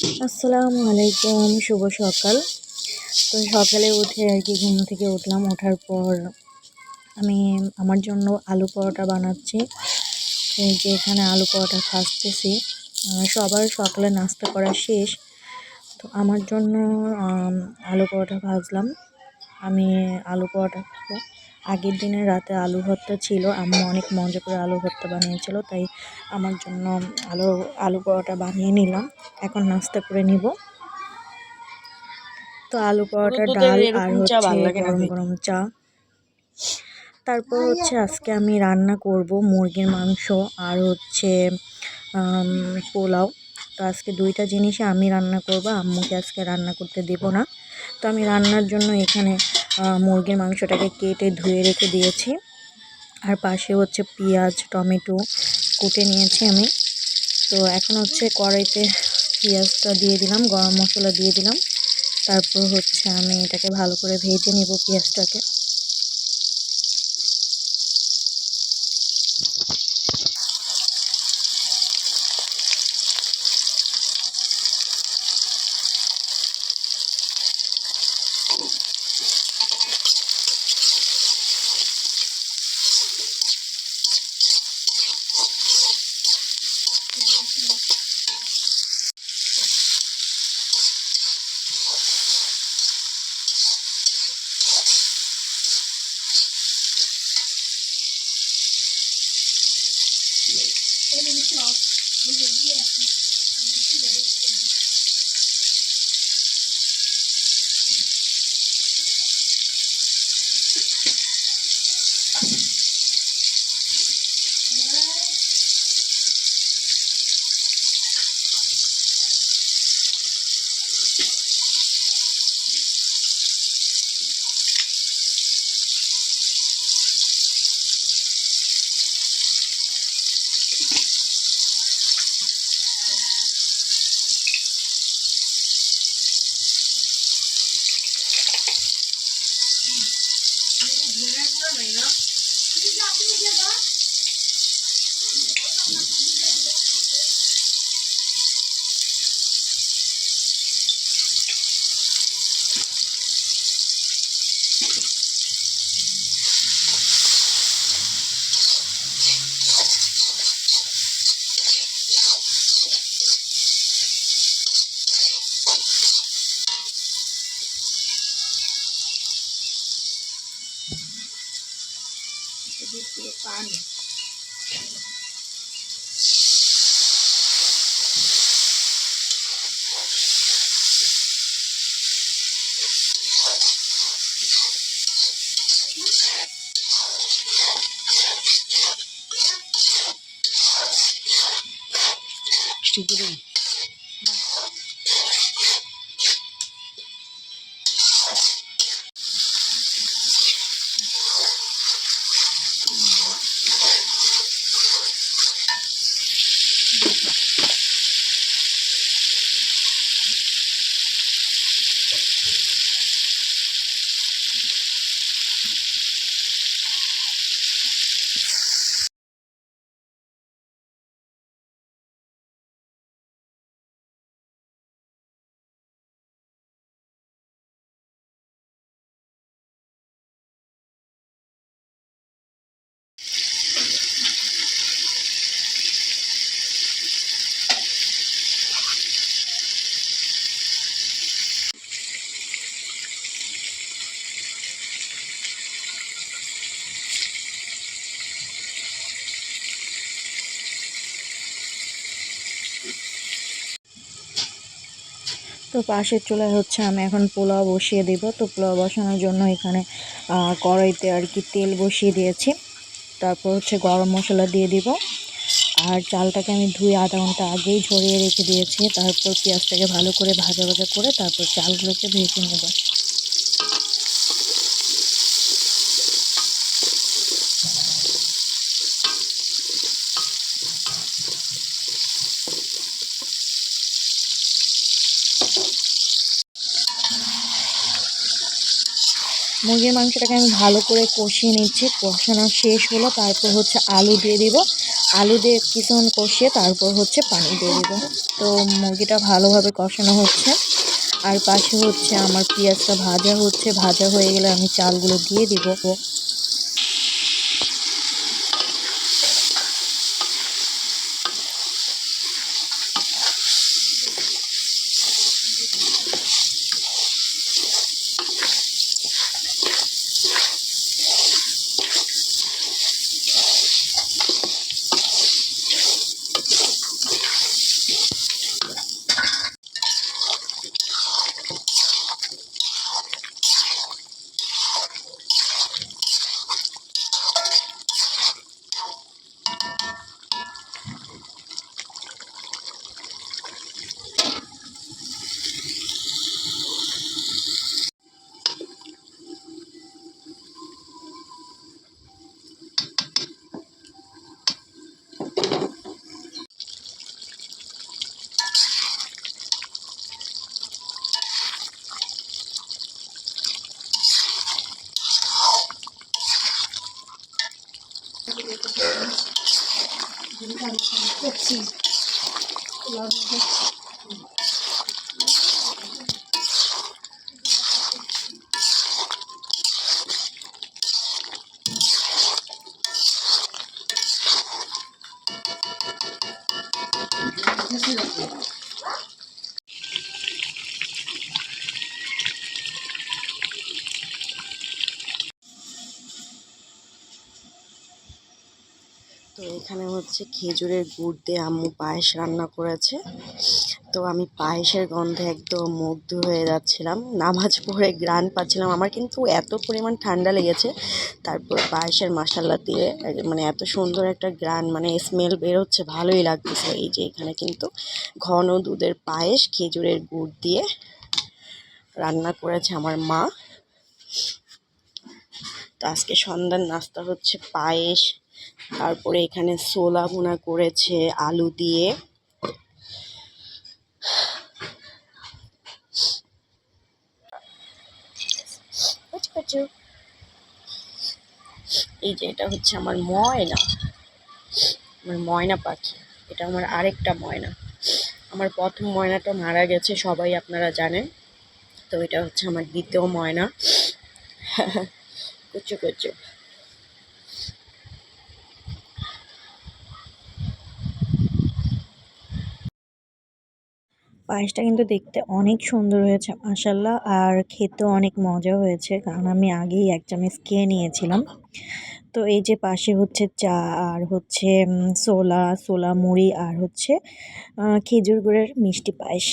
আসসালামু আলাইকুম শুভ সকাল। তো সকালে উঠে আর কি ঘুম থেকে উঠলাম ওঠার পর আমি আমার জন্য আলু পরোটা বানাচ্ছি। এই যে এখানে আলু পরোটা আহ, সবার সকালে নাস্তা করা শেষ। তো আমার জন্য আলু পরোটা ভাজলাম। আমি আলু পরোটা খাব। আগের দিনের রাতে আলু ভর্তা ছিল। আম্মু অনেক মজা করে আলু ভর্তা বানিয়েছিল তাই আমার জন্য আলু আলু পরোটা বানিয়ে নিলাম। এখন নাস্তা করে নিব। তো আলু পরোটা ডাল আর হচ্ছে গরম গরম চা। তারপর হচ্ছে আজকে আমি রান্না করব মুরগির মাংস আর হচ্ছে পোলাও। তো আজকে দুইটা জিনিসই আমি রান্না করব, আম্মুকে আজকে রান্না করতে দেব না। তো আমি রান্নার জন্য এখানে মুরগির মাংসটাকে কেটে ধুয়ে রেখে দিয়েছি। আর পাশে হচ্ছে পেঁয়াজ, টমেটো কুটে নিয়েছি আমি। তো এখন হচ্ছে কড়াইতে পেঁয়াজটা দিয়ে দিলাম, গরম মশলা দিয়ে দিলাম। তারপর হচ্ছে আমি এটাকে ভালো করে ভেজে নেব পেঁয়াজটাকে। 老师，我有病。महीना Estou por aí. তো পাশের চুলায় হচ্ছে, আমি এখন পোলাও বসিয়ে দেব। তো পোলাও বসানোর জন্য এখানে কড়াইতে আর কি তেল বসিয়ে দিয়েছি। তারপর হচ্ছে গরম মশলা দিয়ে দিব। আর চালটাকে আমি ধুয়ে আধা ঘণ্টা আগেই ঝরিয়ে রেখে দিয়েছি। তারপর পেঁয়াজটাকে ভালো করে ভাজা ভাজা করে তারপর চালগুলোকে ভেজে নেব। মুরগির মাংসটাকে আমি ভালো করে কষিয়ে নিচ্ছি। কষানো শেষ হলো, তারপর হচ্ছে আলু দিয়ে দিব। আলু দিয়ে কিছুক্ষণ কষিয়ে তারপর হচ্ছে পানি দিয়ে দিব। তো মুরগিটা ভালোভাবে কষানো হচ্ছে। আর পাশে হচ্ছে আমার পেঁয়াজটা ভাজা হচ্ছে। ভাজা হয়ে গেলে আমি চালগুলো দিয়ে দিব। Let's see. Love this. তো এখানে হচ্ছে খেজুরের গুড় দিয়ে আম্মু পায়েস রান্না করেছে। তো আমি পায়েসের গন্ধে একদম মুগ্ধ হয়ে যাচ্ছিলাম। নামাজ পড়ে গ্রান পাচ্ছিলাম। আমার কিন্তু এত পরিমাণ ঠান্ডা লেগেছে। তারপর পায়েসের মশালা দিয়ে মানে এত সুন্দর একটা গ্রান মানে স্মেল বেরোচ্ছে ভালোই লাগতেছে। এই যে এখানে কিন্তু ঘন দুধের পায়েস, খেজুরের গুড় দিয়ে রান্না করেছে আমার মা। তো আজকে সন্ধ্যার নাস্তা হচ্ছে পায়েস তারপরে এখানে সোলা ভুনা করেছে, আলু দিয়ে। এই যে এটা হচ্ছে আমার ময়না। আমার ময়না পাখি। এটা আমার আরেকটা ময়না। আমার প্রথম ময়নাটা মারা গেছে, সবাই আপনারা জানেন। তো এটা হচ্ছে আমার দ্বিতীয় ময়না। কুচু কুচু। পায়েসটা কিন্তু দেখতে অনেক সুন্দর হয়েছে মাসাল্লাহ আর খেতেও অনেক মজা হয়েছে, কারণ আমি আগেই এক চামচ খেয়ে নিয়েছিলাম। তো এই যে পাশে হচ্ছে চা, আর হচ্ছে সোলা ছোলা মুড়ি, আর হচ্ছে খেজুর গুড়ের মিষ্টি পায়েস।